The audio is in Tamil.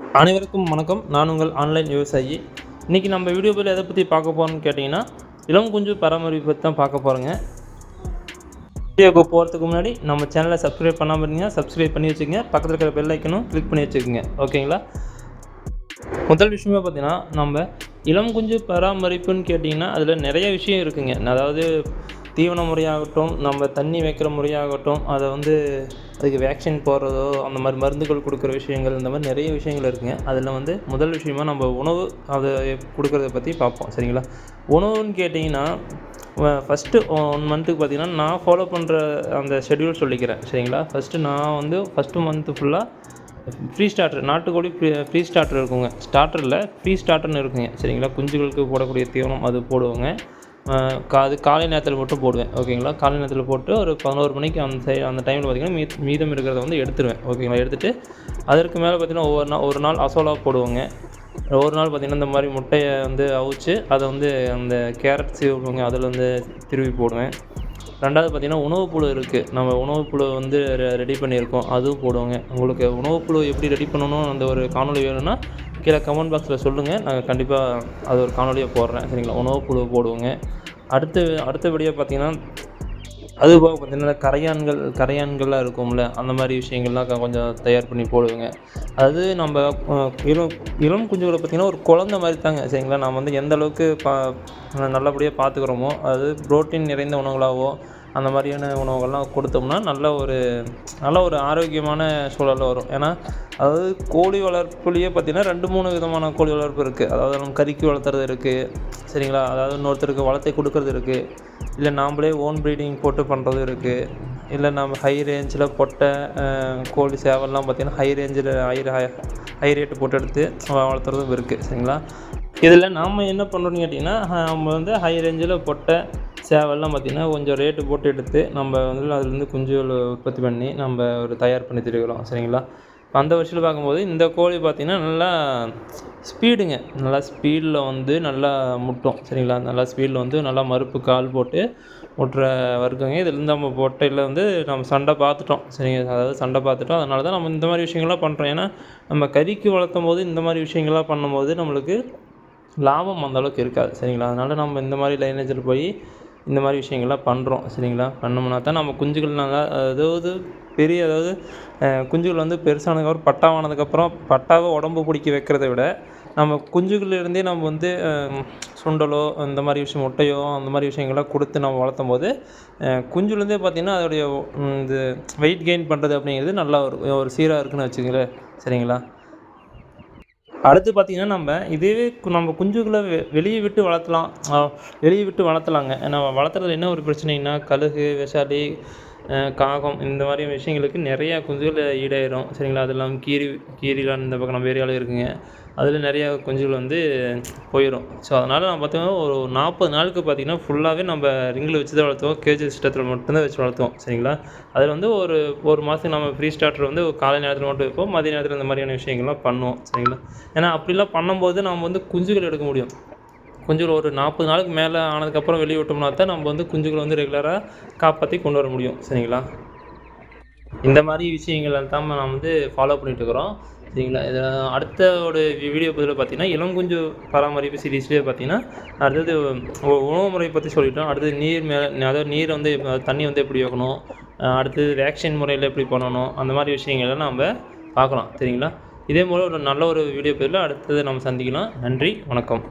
அனைவருக்கும் வணக்கம். நான் உங்கள் ஆன்லைன் விவசாயி. இன்றைக்கி நம்ம வீடியோவில் எதை பற்றி பார்க்க போகிறோம்னு கேட்டிங்கன்னா இளம் குஞ்சு பராமரிப்பு பற்றி தான் பார்க்க போகிறோங்க வீடியோக்கு போகிறதுக்கு முன்னாடி நம்ம சேனலை சப்ஸ்கிரைப் பண்ணாமல் இருந்தீங்கன்னா சப்ஸ்கிரைப் பண்ணி வச்சுக்கோங்க. பக்கத்தில் இருக்கிற பெல் ஐக்கனும் கிளிக் பண்ணி வச்சுக்கோங்க. ஓகேங்களா முதல் விஷயமே பார்த்திங்கன்னா நம்ம இளம் குஞ்சு பராமரிப்புன்னு கேட்டிங்கன்னா அதில் நிறைய விஷயம் இருக்குங்க. அதாவது தீவன முறையாகட்டும் நம்ம தண்ணி வைக்கிற முறையாகட்டும் அதை வந்து அதுக்கு வேக்சின் போடுறதோ அந்த மாதிரி மருந்துகள் கொடுக்குற விஷயங்கள் இந்த மாதிரி நிறைய விஷயங்கள் இருக்குங்க. அதில் வந்து முதல் விஷயமாக நம்ம உணவு அதை கொடுக்குறத பற்றி பார்ப்போம். சரிங்களா? உணவுன்னு கேட்டிங்கன்னா ஃபஸ்ட்டு ஒன் மந்த்துக்கு பார்த்தீங்கன்னா நான் ஃபாலோ பண்ணுற அந்த ஷெட்யூல் சொல்லிக்கிறேன். சரிங்களா? ஃபஸ்ட்டு நான் வந்து ஃபஸ்ட்டு மந்த்து ஃபுல்லாக ஃப்ரீ ஸ்டார்டர் நாட்டுக்கோழி ஃப்ரீ ஃப்ரீ ஸ்டார்டர் இருக்குங்க. ஸ்டார்டரில் ஃப்ரீ ஸ்டார்டர்னு இருக்குங்க. சரிங்களா? குஞ்சுகளுக்கு போடக்கூடிய தீவனம் அது போடுவோங்க. அது காலை நேரத்தில் மட்டும் போடுவேன் ஓகேங்களா? காலை நேரத்தில் போட்டு ஒரு பதினோரு மணிக்கு அந்த சை அந்த டைமில் பார்த்தீங்கன்னா மீ மீதம் இருக்கிறத வந்து எடுத்துருவேன் ஓகேங்களா? எடுத்துகிட்டு அதற்கு மேலே பார்த்தீங்கன்னா ஒவ்வொரு நாள் ஒரு நாள் அசோலா போடுவோங்க. ஒரு நாள் பார்த்திங்கன்னா இந்த மாதிரி முட்டையை வந்து அவிச்சு அதை வந்து அந்த கேரட் சீவுங்க அதில் வந்து திருவி போடுவேன். ரெண்டாவது பார்த்திங்கன்னா உணவுப்புழு இருக்குது நம்ம உணவுப்புழு வந்து ரெடி பண்ணியிருக்கோம். அதுவும் போடுவோங்க. உங்களுக்கு உணவுப்புழு எப்படி ரெடி பண்ணணும் அந்த ஒரு காணொளி வேணும்னா கீழே கமெண்ட் பாக்ஸில் சொல்லுங்கள் நாங்கள் கண்டிப்பாக அது ஒரு காணொலியை போடுறேன். சரிங்களா? உணவுப்புழு போடுவோங்க. அடுத்து அடுத்தபடியாக பார்த்திங்கன்னா அது போக பார்த்திங்கன்னா கரையான்கள் கரையான்கள்லாம் இருக்கும்ல அந்த மாதிரி விஷயங்கள்லாம் கொஞ்சம் தயார் பண்ணி போடுவேங்க. அது நம்ம இளம் இளம் குஞ்சுகளை பார்த்திங்கன்னா ஒரு குழந்த மாதிரி தாங்க சரிங்களா? நம்ம வந்து எந்த அளவுக்கு பா நல்லபடியாக பார்த்துக்குறோமோ அது புரோட்டீன் நிறைந்த உணவுகளாகவோ அந்த மாதிரியான உணவுகள்லாம் கொடுத்தோம்னா நல்ல ஒரு நல்ல ஒரு ஆரோக்கியமான சூழல் வரும். ஏன்னா அதாவது கோழி வளர்ப்புலேயே பார்த்திங்கன்னா ரெண்டு மூணு விதமான கோழி வளர்ப்பு இருக்குது அதாவது நம்ம கறிக்கு வளர்த்துறது இருக்குது சரிங்களா? அதாவது இன்னொருத்தருக்கு வளத்தை கொடுக்கறது இருக்குது இல்லை நாம்ளே ஓன் ப்ரீடிங் போட்டு பண்ணுறதும் இருக்குது இல்லை நம்ம ஹை ரேஞ்சில் பொட்டை கோழி சேவல்லாம் பார்த்திங்கன்னா ஹை ரேஞ்சில் ஹை ஹை ரேட்டு போட்டு எடுத்து வளர்த்துறதும் இருக்குது சரிங்களா? இதில் நாம் என்ன பண்ணுறோன்னு கேட்டிங்கன்னா நம்ம வந்து ஹை ரேஞ்சில் பொட்டை சேவல்லாம் பார்த்திங்கன்னா கொஞ்சம் ரேட்டு போட்டு எடுத்து நம்ம வந்து அதுலேருந்து குஞ்சுகள் உற்பத்தி பண்ணி நம்ம ஒரு தயார் பண்ணி தருகிறோம். சரிங்களா? அந்த வருஷத்தில் பார்க்கும்போது இந்த கோழி பார்த்திங்கன்னா நல்லா ஸ்பீடுங்க. நல்லா ஸ்பீடில் வந்து நல்லா முட்டும். சரிங்களா? நல்லா ஸ்பீடில் வந்து நல்லா மறுப்பு கால் போட்டு முட்டுற வர்க்கங்க. இதுலேருந்து நம்ம பொட்டையில் வந்து நம்ம சண்டை பார்த்துட்டோம். சரிங்க? அதாவது சண்டை பார்த்துட்டோம். அதனால தான் நம்ம இந்த மாதிரி விஷயங்கள்லாம் பண்ணுறோம் ஏன்னா நம்ம கறிக்கு வளர்த்தும் போது இந்த மாதிரி விஷயங்கள்லாம் பண்ணும்போது நம்மளுக்கு லாபம் அந்த அளவுக்கு இருக்காது. சரிங்களா? அதனால் நம்ம இந்த மாதிரி லைனேஜில் போய் இந்த மாதிரி விஷயங்கள்லாம் பண்ணுறோம் சரிங்களா? பண்ணோம்னா தான் நம்ம குஞ்சுகள் நல்லா அதாவது பெரிய அதாவது குஞ்சுகள் வந்து பெருசானதுக்கப்புறம் பட்டாவானதுக்கப்புறம் பட்டாவை உடம்பு பிடிக்க வைக்கிறத விட நம்ம குஞ்சுகள்லேருந்தே நம்ம வந்து சுண்டலோ இந்த மாதிரி விஷயம் முட்டையோ அந்த மாதிரி விஷயங்கள்லாம் கொடுத்து நம்ம வளர்த்தும் போது குஞ்சுலேருந்தே பார்த்திங்கன்னா அதோடைய இந்த இது வெயிட் கெயின் பண்ணுறது அப்படிங்கிறது நல்லா ஒரு ஒரு சீராக இருக்குன்னு வச்சுங்களேன் சரிங்களா? அடுத்து பார்த்திங்கன்னா நம்ம இதுவே கு- நம்ம குஞ்சுகளை வெ வெளியே விட்டு வளர்த்தலாம். வெளியே விட்டு வளர்த்தலாங்க. நம்ம வளர்த்துறதுல என்ன ஒரு பிரச்சனைன்னா கழுகு விஷாலி காகம் இந்த மாதிரி விஷயங்களுக்கு நிறையா குஞ்சுகள் ஈடாயிரும். சரிங்களா? அது இல்லாமல் கீரி கீரிலாம் இந்த பக்கம் நம்ம ஏரியாவில் இருக்குங்க. அதில் நிறையா குஞ்சுகள் வந்து போயிடும் ஸோ அதனால் நான் பார்த்தீங்கன்னா ஒரு நாற்பது நாளுக்கு பார்த்திங்கன்னா ஃபுல்லாகவே நம்ம ரிங்கில் வச்சு தான் வளர்த்துவோம். கேஜி சிஸ்டத்தில் மட்டும்தான் வச்சு வளர்த்துவோம். சரிங்களா? அதில் வந்து ஒரு ஒரு மாதத்துக்கு நம்ம ஃப்ரீ ஸ்டார்டர் வந்து ஒரு காலை நேரத்தில் மட்டும் வைப்போம். மதிய நேரத்தில் இந்த மாதிரியான விஷயங்கள்லாம் பண்ணுவோம். சரிங்களா? ஏன்னா அப்படிலாம் பண்ணும்போது நம்ம வந்து குஞ்சுகள் எடுக்க முடியும். குஞ்சுகள் ஒரு நாற்பது நாளுக்கு மேலே ஆனதுக்கப்புறம் வெளியே விட்டோம்னா தான் நம்ம வந்து குஞ்சுகளை வந்து ரெகுலராக காப்பாற்றி கொண்டு வர முடியும். சரிங்களா? இந்த மாதிரி விஷயங்கள் தான் நான் வந்து ஃபாலோ பண்ணிகிட்ருக்குறோம் இருக்கிறோம். சரிங்களா? இதில் அடுத்த ஒரு வீடியோ பதில் பார்த்தீங்கன்னா இளங்குஞ்சு பராமரிப்பு சீரீஸ்லேயே பார்த்தீங்கன்னா அடுத்தது உணவு முறை பற்றி சொல்லிட்டோம். அடுத்தது நீர் மேலே அதாவது நீர் வந்து தண்ணி வந்து எப்படி வைக்கணும்? அடுத்தது வேக்சின் முறையில் எப்படி பண்ணணும்? அந்த மாதிரி விஷயங்கள்லாம் நம்ம பார்க்கலாம். சரிங்களா? இதே போல் ஒரு நல்ல ஒரு வீடியோ பதில் அடுத்தது நம்ம சந்திக்கலாம். நன்றி வணக்கம்.